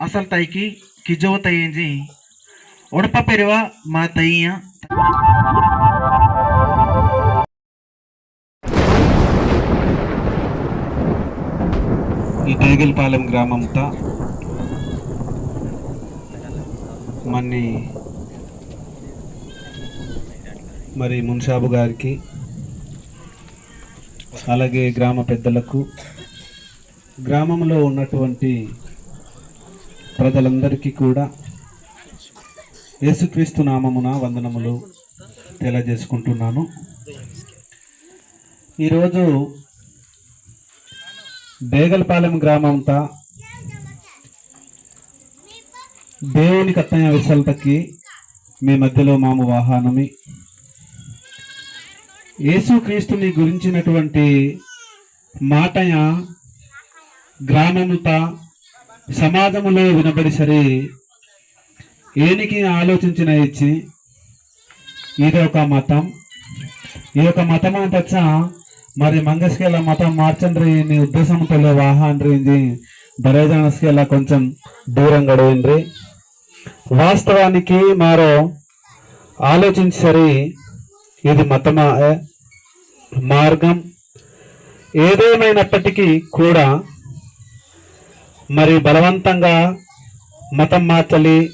ಅಸಲ್ ತೈಕಿ ಕಿಜೋ ತೈಂಜಿ ಒಡಪ ಪೆರುವ ಮಾ ತೈಯ ఈ డేగిల్పాలెం గ్రామంతో మన్ని మరి మున్షాబు గారికి అలాగే గ్రామ పెద్దలకు గ్రామంలో ఉన్నటువంటి ప్రజలందరికీ కూడా యేసుక్రీస్తు నామమున వందనములు తెలియజేసుకుంటున్నాను. ఈరోజు బేగల్పాలెం గ్రామంతా దేవుని కత్తయ్య విశాలతకి మీ మధ్యలో మాము వాహనమి. యేసుక్రీస్తుని గురించినటువంటి మాటయ గ్రామముతా సమాజములో వినబడి సరే ఏనికి ఆలోచించిన ఇచ్చి ఇది ఒక మతం. ఈ యొక్క మతం పచ్చ మరి మంగస్కేల మతం మార్చండ్రి నీ ఉద్దేశంతో వాహాన్రి బరేజానస్కేల కొంచెం దూరం గడవండ్రి వాస్తవానికి మారో సరే ఇది మతమా మార్గం. ఏదేమైనప్పటికీ కూడా మరి బలవంతంగా మతం మార్చలి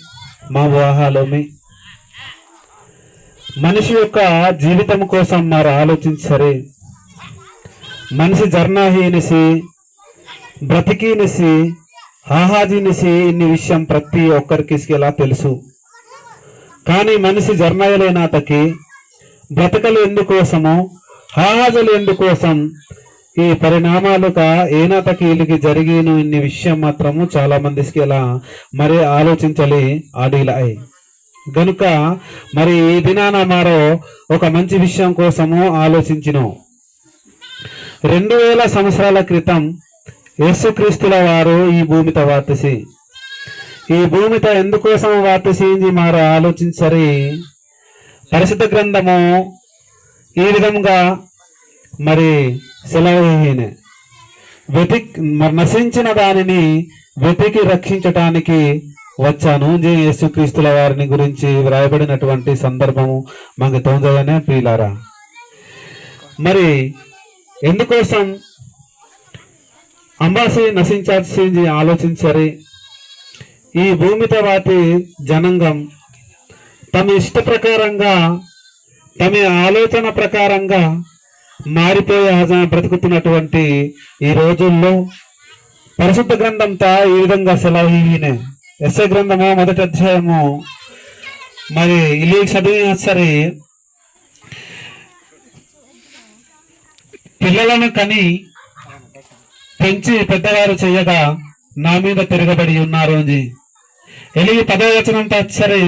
మా వివాహాలోమి మనిషి యొక్క జీవితం కోసం మరి సరే మనిషి జర్నాహీనిసి బ్రతికినిసి ఆహాజీనిసి ఇన్ని విషయం ప్రతి ఒక్కరికి ఇలా తెలుసు. కానీ మనిషి జర్నయలేనాతకి బ్రతకలు ఎందుకోసము హాహాజలు ఎందుకోసం ఈ పరిణామాలుగా ఏనాటకి వీళ్ళకి జరిగిన ఇన్ని విషయం మాత్రము చాలా మందికి ఇలా మరి ఆలోచించాలి ఆడిలాయి గనుక మరి ఈ దినాన మారో ఒక మంచి విషయం కోసము ఆలోచించినాం. రెండు వేల సంవత్సరాల క్రితం యేసుక్రీస్తుల వారు ఈ భూమిత వార్తసి ఈ భూమిత ఎందుకోసం వార్తసింది మారు ఆలోచించరి. పరిశుద్ధ గ్రంథము ఈ విధంగా మరి సెలవుహీనే వెతిక్ మరి నశించిన దానిని వెతికి రక్షించటానికి వచ్చాను. యేసుక్రీస్తుల వారిని గురించి వ్రాయబడినటువంటి సందర్భము మాకు తోందనే ఫీలారా మరి ఎందుకోసం అంబాసి నశించాల్సింది ఆలోచించరి? ఈ భూమితో వాటి జనంగం తమ ఇష్ట ప్రకారంగా తమ ఆలోచన ప్రకారంగా మారిపోయి బ్రతుకుతున్నటువంటి ఈ రోజుల్లో పరిశుద్ధ గ్రంథంతా ఈ విధంగా సెలవునే ఎస్ఐ గ్రంథము మొదటి అధ్యాయము. మరి ఇల్లు చదివిన సరే పిల్లలను కని పెంచి పెద్దవారు చేయగా నా మీద తిరగబడి ఉన్నారు అని. ఎలిగి పదవ సరే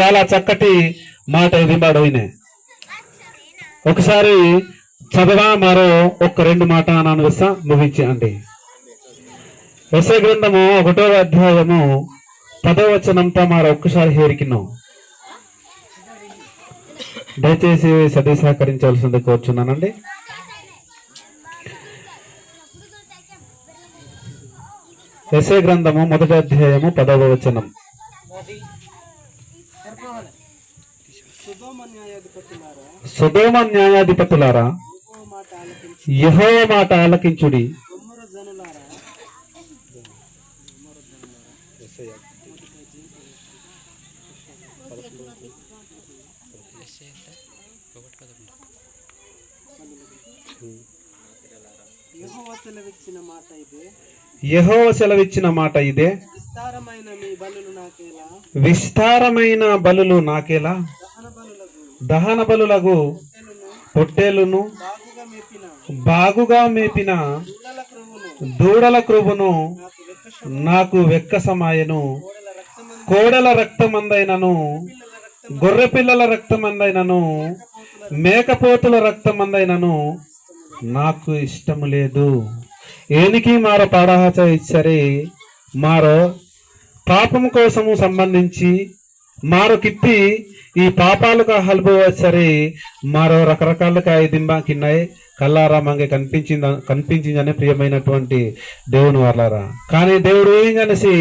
చాలా చక్కటి మాట ఇదిబడిన ఒకసారి చదవా మరో ఒక్క రెండు మాట నాన్న వస్తా ముగించండి ఎస్ఐ గ్రంథము ఒకటో అధ్యాయము పదవ వచనంతో మరో ఒక్కసారి హేరికిన్నాం దయచేసి సది సహకరించవలసింది కోరుచున్నానండి. ఎస్ఐ గ్రంథము మొదటి అధ్యాయము పదవ వచనం. సుధోమ న్యాయాధిపతులారా యహో మాట ఆలకించుడి. యెహోవా సెలవిచ్చిన మాట ఇదే. యహో సెలవిచ్చిన మాట ఇదే. విస్తారమైన బలులు నాకేలా? దహన బలులగు పొట్టేలును బాగుగా మేపిన దూడల క్రువును నాకు వెక్కసమాయను. కోడల రక్తమందైనను గొర్రెపిల్లల రక్తమందైనను మేకపోతుల రక్తమందైనను నాకు ఇష్టము లేదు. ఏనికి మార పాడహాచ ఇచ్చరే? మారో పాపము కోసము సంబంధించి మారో కిత్తి ఈ పాపాలుగా హల్బో మరో రకరకాలుగా ఈ దింబాకిన్నాయి కల్లారా మంగే కనిపించింది కనిపించిందని ప్రియమైనటువంటి దేవుని వాళ్ళారా కానీ దేవుడు ఏం కనేసి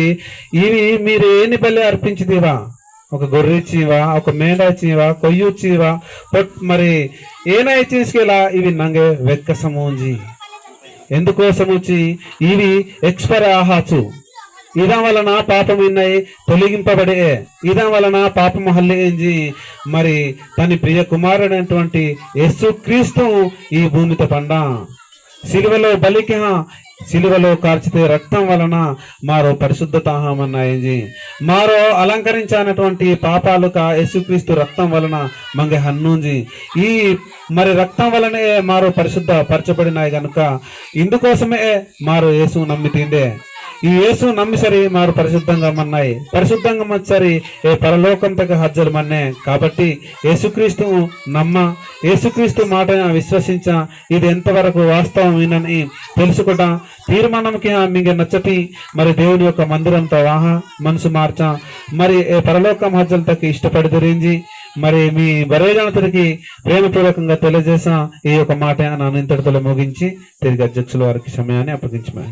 ఇవి మీరు ఏని బలి అర్పించిదివా ఒక గొర్రె ఇచ్చివా ఒక మేడ ఇచ్చివా కొయ్యి ఇచ్చివా మరి ఏనా ఇచ్చేసుకెలా ఇవి నంగే వెక్కసమూంజి ఎందుకోసం వచ్చి ఇవి ఎక్స్పైర్ ఆహాచు. ఇదా వలన పాపం ఉన్నాయి తొలగింపబడే. ఇదా వలన పాపము హల్లించి మరి తన ప్రియ కుమారుడైనటువంటి యేసు క్రీస్తు ఈ భూమితో పండా. సిలువలో బలికి సిలువలో కార్చితే రక్తం వలన మారో పరిశుద్ధత మారో అలంకరించినటువంటి పాపాలుక యేసుక్రీస్తు రక్తం వలన మంగ హన్నుంజి ఈ మరి రక్తం వలనే మారో పరిశుద్ధ పరచబడినాయి కనుక ఇందుకోసమే మారో యేసు నమ్మితిండే. ఈ యేసు నమ్మిసరి మారు పరిశుద్ధంగా మన్నాయి పరిశుద్ధంగా మచ్చరి ఏ పరలోకంతకు హజ్జలు మన్నే కాబట్టి యేసుక్రీస్తు నమ్మ యేసుక్రీస్తు మాట విశ్వసించ ఇది ఎంతవరకు వాస్తవమేనని తెలుసుకుంటా తీర్మానంకి మీకు నచ్చటి మరి దేవుని యొక్క మందిరంతో వాహా మనసు మార్చ మరి ఏ పరలోకం హజ్జలతకి ఇష్టపడి ధరించి మరి మీ బరేజనతరికి ప్రేమపూర్వకంగా తెలియజేసా ఈ యొక్క మాట నన్ను ఇంతటితో ముగించి తిరిగి అధ్యక్షుల వారికి సమయాన్ని అప్పగించమని.